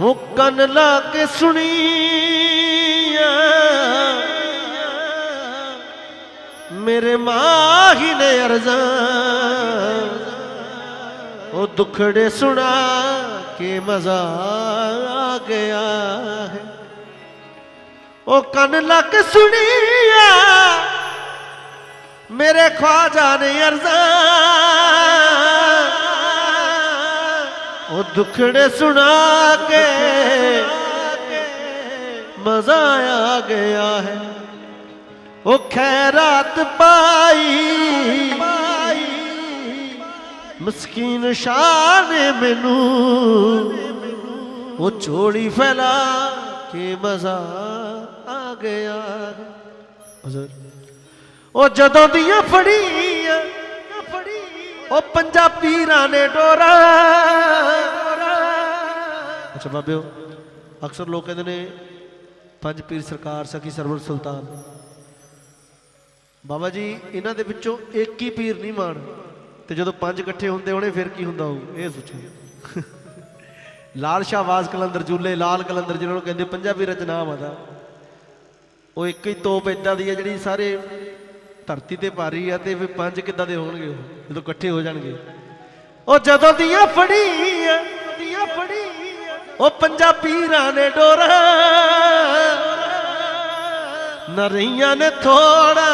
ਉਹ ਕੰਨ ਲਾ ਕੇ ਸੁਣੀ ਮੇਰੇ ਮਾਹੀ ਨੇ ਅਰਜ਼ਾਂ, ਉਹ ਦੁਖੜੇ ਸੁਣਾ ਕੇ ਮਜ਼ਾ ਆ ਗਿਆ ਹੈ। ਉਹ ਕੰਨ ਲਾ ਕੇ ਸੁਣੀਆ ਮੇਰੇ ਖਵਾਜਾ ਨੇ ਅਰਜ਼ਾਂ ਉਹ ਦੁਖੜੇ ਸੁਣਾ ਕੇ ਮਜ਼ਾ ਆ ਗਿਆ ਹੈ। ਉਹ ਖੈਰਾਤ ਪਾਈ, ਮਸਕੀਨ ਸ਼ਾਨ ਮੈਨੂੰ। ਉਹ ਛੋੜੀ ਫੈਲਾ ਕੇ ਮਜ਼ਾ ਆ ਗਿਆ ਹਜ਼ਰ। ਉਹ ਜਦੋਂ ਦੀਆਂ ਫੜੀਆਂ, ਉਹ ਪੰਜਾਬੀਰਾਂ ਨੇ ਡੋਰਾ ਅੱਛਾ ਬਾਬਿਓ ਅਕਸਰ ਲੋਕ ਕਹਿੰਦੇ ਨੇ ਪੰਜ ਪੀਰ ਸਰਕਾਰ ਸਖੀ ਸਰਵਰ ਸੁਲਤਾਨ। ਬਾਬਾ ਜੀ ਇਹਨਾਂ ਦੇ ਵਿੱਚੋਂ ਇੱਕ ਹੀ ਪੀਰ ਨਹੀਂ ਮਾਣ ਤੇ ਜਦੋਂ ਪੰਜ ਇਕੱਠੇ ਹੁੰਦੇ ਹੋਣੇ ਫਿਰ ਕੀ ਹੁੰਦਾ ਹੋਊ? ਇਹ ਸੋਚੋ ਲਾਲ ਸ਼ਾਹ ਵਾਜ਼ ਕਲੰਦਰ ਜੂਲੇ ਲਾਲ ਕਲੰਦਰ ਜਿਹਨਾਂ ਨੂੰ ਕਹਿੰਦੇ ਪੰਜਾਬੀ ਰਚਨਾਵਾਂ ਆਦਾ। ਉਹ ਇੱਕ ਹੀ ਤੋਪ ਇਦਾਂ ਦੀ ਹੈ ਜਿਹੜੀ ਸਾਰੇ ਧਰਤੀ ਤੇ ਭਾਰੀ ਆ ਤੇ ਫਿਰ ਪੰਜ ਕਿੱਦਾਂ ਦੇ ਹੋਣਗੇ ਉਹ? ਜਦੋਂ ਇਕੱਠੇ ਹੋ ਜਾਣਗੇ। ਉਹ ਜਦੋਂ ਦੀਆਂ ਫੜੀਆਂ ਦੀਆਂ ਫੜੀਆਂ ਉਹ ਪੰਜਾਬੀਰਾਂ ਨੇ ਡੋਰਾ। ਨਾ ਰਹੀਆਂ ਨੇ ਥੋੜਾ,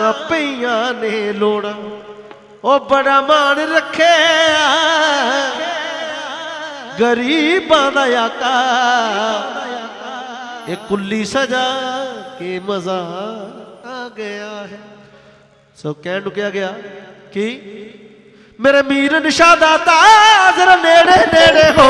ਨਾ ਪਈਆਂ ਨੇ ਲੋੜਾ। ਉਹ ਬੜਾ ਮਾਣ ਰੱਖਿਆ। ਗਰੀਬਾਂ ਦਾ ਆਕਾ ਇਹ ਕੁੱਲੀ ਸਜਾ ਕੇ ਮਜ਼ਾ ਆ ਗਿਆ ਹੈ। ਸੋ ਕਹਿਣ ਨੂੰ ਕਿਹਾ ਗਿਆ ਕਿ ਮੇਰੇ ਮੀਰ ਨਿਸ਼ਾਦਾ ਤਾਜ਼ਰ ਨੇੜੇ ਨੇੜੇ ਹੋ।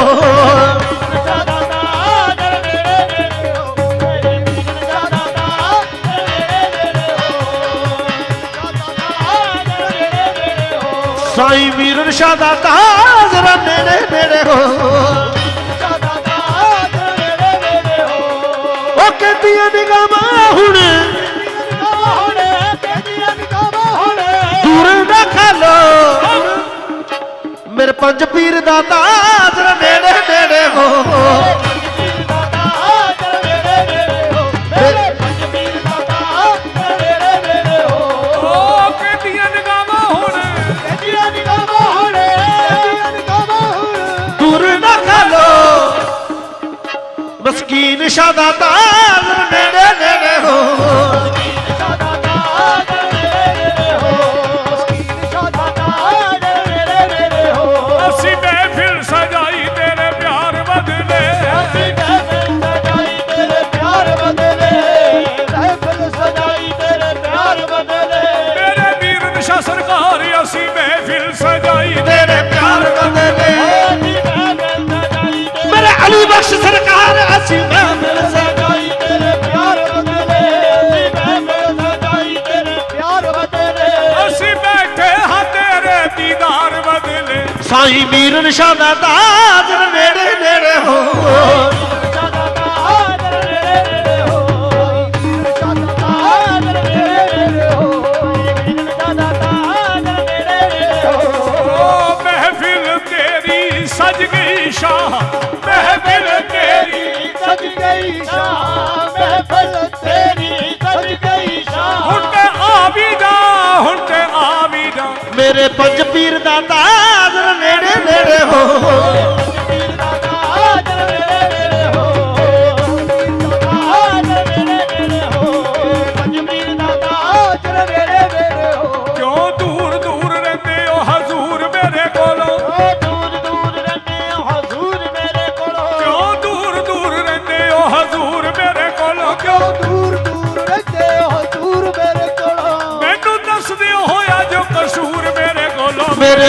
ਸਾਈ ਮੀਰ ਨਿਸ਼ਾਦਾ ਤਾਜ਼ਰ ਨੇੜੇ ਨੇੜੇ ਹੋ। ਪੀਰ ਸਾਈ ਮੀਰ ਨਿਸ਼ਾਦਾ ਤਾਜ਼ਰ ਨੇੜੇ ਨੇੜੇ ਹੋ। ਓ ਮਹਿਫਿਲ ਤੇਰੀ ਸਜ ਗਈ ਸ਼ਾਹ ਮਹਿਫਿਲ ਤੇਰੀ ਸਜ ਗਈ ਸ਼ਾਹ ਮਹਿਫਲ ਤੇਰੀ ਸਜ ਗਈ ਸ਼ਾਹ। ਹੁਣ ਤੇ ਆ ਵੀ ਜਾ ਹੁਣ ਤੇ ਆ ਵੀ ਜਾ। ਮੇਰੇ ਪੰਜ ਪੀਰ ਦਾ ਤਾਜ਼ਰ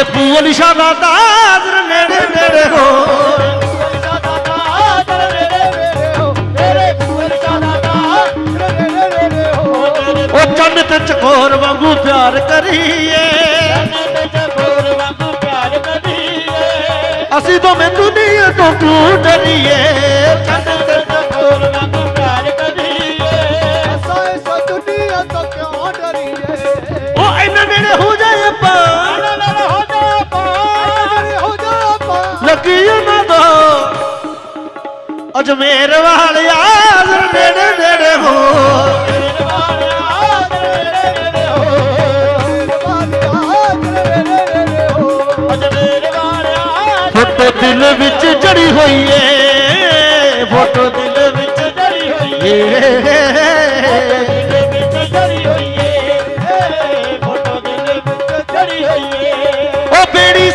ਕੋਲੋਂ ਮੇਰੇ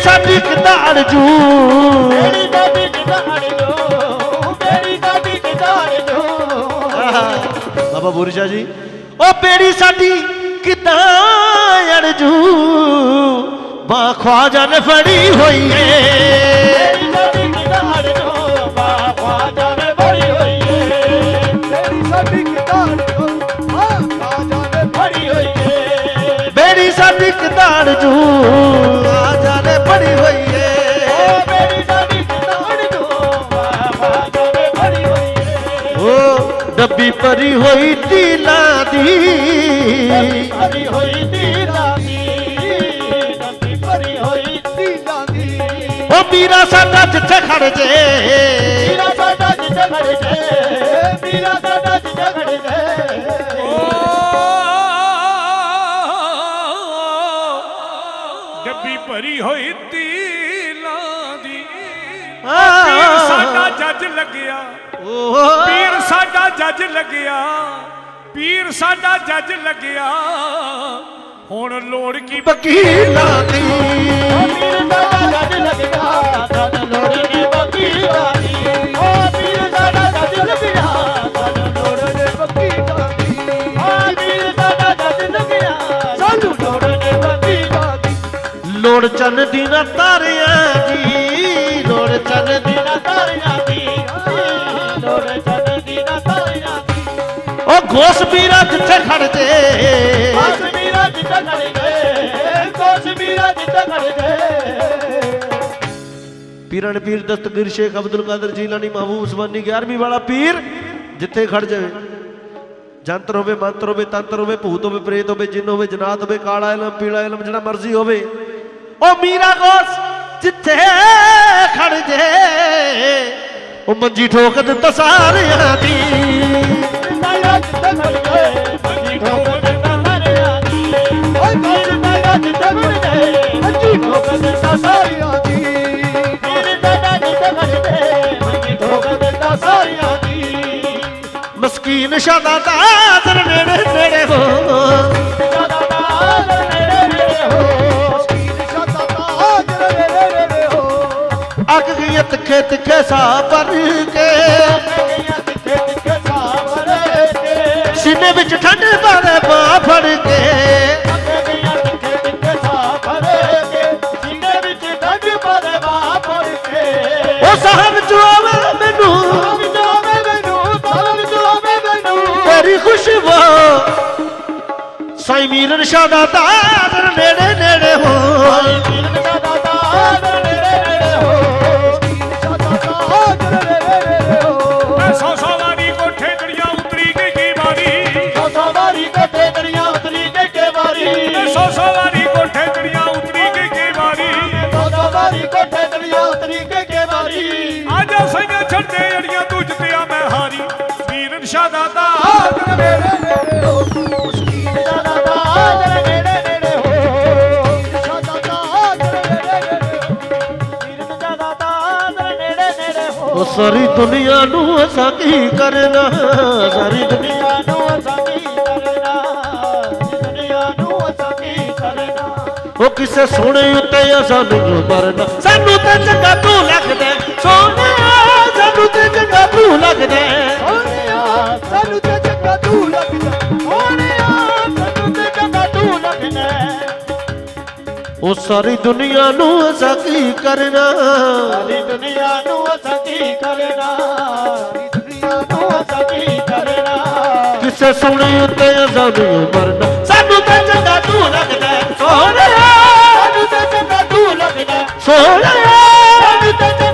ਸਾਡੀ ਕਿਦਾਰ ਜੂ ਮੇਰੀ ਦਾਦੀ ਕਿਦਾੜ ਜੋ ਮੇਰੀ ਦਾਦੀ ਕਿਦਾੜ ਜੋ ਬਾਬਾ ਬੁਰਸ਼ਾ ਜੀ ਉਹ ਬੇੜੀ ਸਾਡੀ ਕਿਦਾਂ ਅੜਜੂ ਬਾ ਖਵਾਜਾ ਨੇ ਫੜੀ ਹੋਈ ਏ। ਸਾਡੀ ਕਿਦਾਰ ਜੂ ਆਜਾ ਨੇ ਫੜੀ ਹੋਈ ਏ। ਓ ਮੇਰੀ ਦਾਦੀ ਕਿਦਾੜ ਜੋ ਬਾਬਾ ਜਾਨੇ ਬੜੀ ਹੋਈ ਏ। ਓ ਡੱਬੀ ਭਰੀ ਹੋਈ ਤੀਲਾਂ ਦੀ। ਭਰੀ ਹੋਈ ਦੀਦਾਂ ਦੀ। ਨਦੀ ਭਰੀ ਹੋਈ ਦੀਦਾਂ ਦੀ। ਓ ਮੀਰਾ ਸਾਡਾ ਜਿੱਥੇ ਖੜ ਜੇ। ਮੀਰਾ ਸਾਡਾ ਜਿੱਥੇ ਖੜੇ ਜੇ। ਮੀਰਾ ਡੱਬੀ ਭਰੀ ਹੋਈ ਤੀਲਾਂ ਦੀ। ਪੀਰ ਸਾਡਾ ਜੱਜ ਲੱਗਿਆ। ਪੀਰ ਸਾਡਾ ਜੱਜ ਲੱਗਿਆ। ਪੀਰ ਸਾਡਾ ਜੱਜ ਲੱਗਿਆ। ਹੁਣ ਲੋੜ ਕੀ ਵਕੀਲਾਂ ਦੀ। ਸਾਡਾ ਜੱਜ ਲੱਗਿਆ। ਲੋੜ ਚੰਨ ਦੀ ਨਾ ਤਾਰਿਆਂ ਦੀ ਲੋੜ ਚੰਨ ਦੀ ਦੀਨਾ ਤਾਰਿਆਂ ਦੀ ਲੋੜ ਚੰਨ ਦੀਨਾ ਤਾਰਿਆਂ ਦੀ ਓ ਘੋਸ ਮੀਰਾ ਜਿੱਥੇ ਖੜ ਜੇ। ਕਸ਼ਮੀਰਾ ਜਿੱਤੇ ਖੜੇ ਗਏ ਕਸ਼ਮੀਰਾ ਜਿੱਤੇ ਖੜੇ ਗਏ ਪੀਰਾਂ ਨੇ ਪੀਰ ਦਸਤਗੀਰ ਸ਼ੇਖ ਅਬਦੁਲ ਕਾਦਰ ਜੀਲਾਨੀ ਮਹਬੂਬ ਉਸਮਾਨੀ 11ਵੀਂ ਵਾਲਾ ਪੀਰ ਜਿੱਥੇ ਖੜ ਜਾਵੇ। ਜੰਤਰ ਹੋਵੇ ਮੰਤਰ ਹੋਵੇ ਤੰਤਰ ਹੋਵੇ ਭੂਤ ਹੋਵੇ ਪ੍ਰੇਤ ਹੋਵੇ ਜਿੰਨ ਹੋਵੇ ਜਨਾਤ ਹੋਵੇ ਕਾਲਾ ਇਲਮ ਪੀਲਾ ਇਲਮ ਜਿਹੜਾ ਮਰਜ਼ੀ ਹੋਵੇ। ਉਹ ਮੀਰਾ ਗੋਸ, ਜਿੱਥੇ ਖੜ ਜੇ ਉਹ ਮੰਜੀ ਠੋਕ ਦਿੱਤਾ ਸਾਰਿਆਂ ਦੀ। ਨਾਇਆ ਜਿੱਤੇ ਖੜੇ ਗਏ ਮੰਜੀ ਠੋਕ ਦਿੱਤਾ ਸਾਰਿਆਂ ਦੀ ਓਏ ਵੀਰ ਨਾਇਆ ਜਿੱਤੇ ਖੜੇ ਗਏ ਮੰਜੀ ਠੋਕ ਦਿੱਤਾ ਸਾਰਿਆਂ ਦੀ ਵੀਰ ਨਾਇਆ ਜਿੱਤੇ ਖੜੇ ਗਏ ਮੰਜੀ ਠੋਕ ਦਿੱਤਾ ਸਾਰਿਆਂ ਦੀ ਮਸਕੀਨ ਸ਼ਾਦਾ ਤਾਜ਼ਰ ਅੱਗ ਗਈ ਤਿੱਖੇ ਤਿੱਖੇ ਕੇ। ਸੀਨੇ ਵਿੱਚ ਠੰਡ ਬਾਰੇ ਬਾਹ ਫੜ ਕੇ। ਵਿੱਚ ਡੰਗ ਪਾਦੇ ਬਾਹ ਫੜ ਕੇ ਉਹ ਸਾਹਿਬ ਜਵਾਬ ਮੈਨੂੰ। ਤੇਰੀ ਖੁਸ਼ਬੂ। ਸਾਈ ਮੀਰਨ ਸ਼ਾਦਾ ਤਾਜ਼ਰ ਨੇੜੇ ਨੇੜੇ ਹੋ। ਵੀਰ ਸਦਾ ਤਾਰ ਨੇੜੇ ਨੇੜੇ ਸਈਆਂ ਅੜੀਆਂ ਤੂੰ ਜਿੱਤਿਆ ਮੈਂ ਹਾਰੀ। ਵੀਰ ਨਸ਼ਾਦਾ ਦਾ ਨੇੜੇ ਨੇੜੇ ਹੋ ਮੁਸਕੀਨ ਦਾ ਤਾਜ ਨੇੜੇ ਨੇੜੇ ਨੇੜੇ ਹੋ ਉਹ ਸਾਰੀ ਦੁਨੀਆ ਨੂੰ ਅਸਾਂ ਕੀ ਕਰਨਾ? ਸਾਰੀ ਦੁਨੀਆ ਦੁਨੀਆ ਨੂੰ ਅਸਾਂ ਕੀ ਕਰਨਾ? ਦੁਨੀਆ ਨੂੰ ਅਸਾਂ ਕੀ ਕਰਨਾ? ਉਹ ਕਿਸੇ ਸੋਹਣੇ ਉੱਤੇ ਅਸਾਂ ਨੂੰ ਮਰਨਾ। ਸਾਨੂੰ ਤਾਂ ਚੰਗਾ ਤੂੰ ਲੱਗਦਾ ਸੋਹਣਿਆ ਸਾਨੂੰ ਤੇ ਚੰਗਾ ਤੂੰ ਲੱਗਦਾ ਸੋਹਣਿਆ ਸਾਨੂੰ ਤੇ ਚੰਗਾ ਤੂੰ ਲੱਗਦਾ ਸੋਹਣਿਆ ਸਾਨੂੰ ਤੇ ਚੰਗਾ ਤੂੰ ਲੱਗਦਾ ਉਹ ਸਾਰੀ ਦੁਨੀਆ ਨੂੰ ਅਸਾਂ ਕੀ ਕਰਨਾ? ਸਾਰੀ ਦੁਨੀਆ ਨੂੰ ਅਸਾਂ ਕੀ ਕਰਨਾ? ਸਾਰੀ ਦੁਨੀਆ ਨੂੰ ਅਸਾਂ ਕੀ ਕਰਨਾ? ਕਿਸੇ ਸੋਹਣੇ ਉੱਤੇ ਅਸਾਂ ਨੂੰ ਮਰਨਾ। ਸਾਨੂੰ ਤਾਂ ਚੰਗਾ ਤੂੰ ਲੱਗਦਾ ਸੋਹਣਿਆ। ਸਾਨੂੰ ਤੇ ਚੰਗਾ ਤੂੰ ਲੱਗਦਾ ਸੋਹਣਿਆ। ਸਾਨੂੰ ਤੂੰ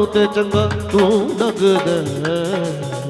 ਤੂੰ ਤੇ ਚੰਗਾ ਤੂੰ ਲੱਗਦਾ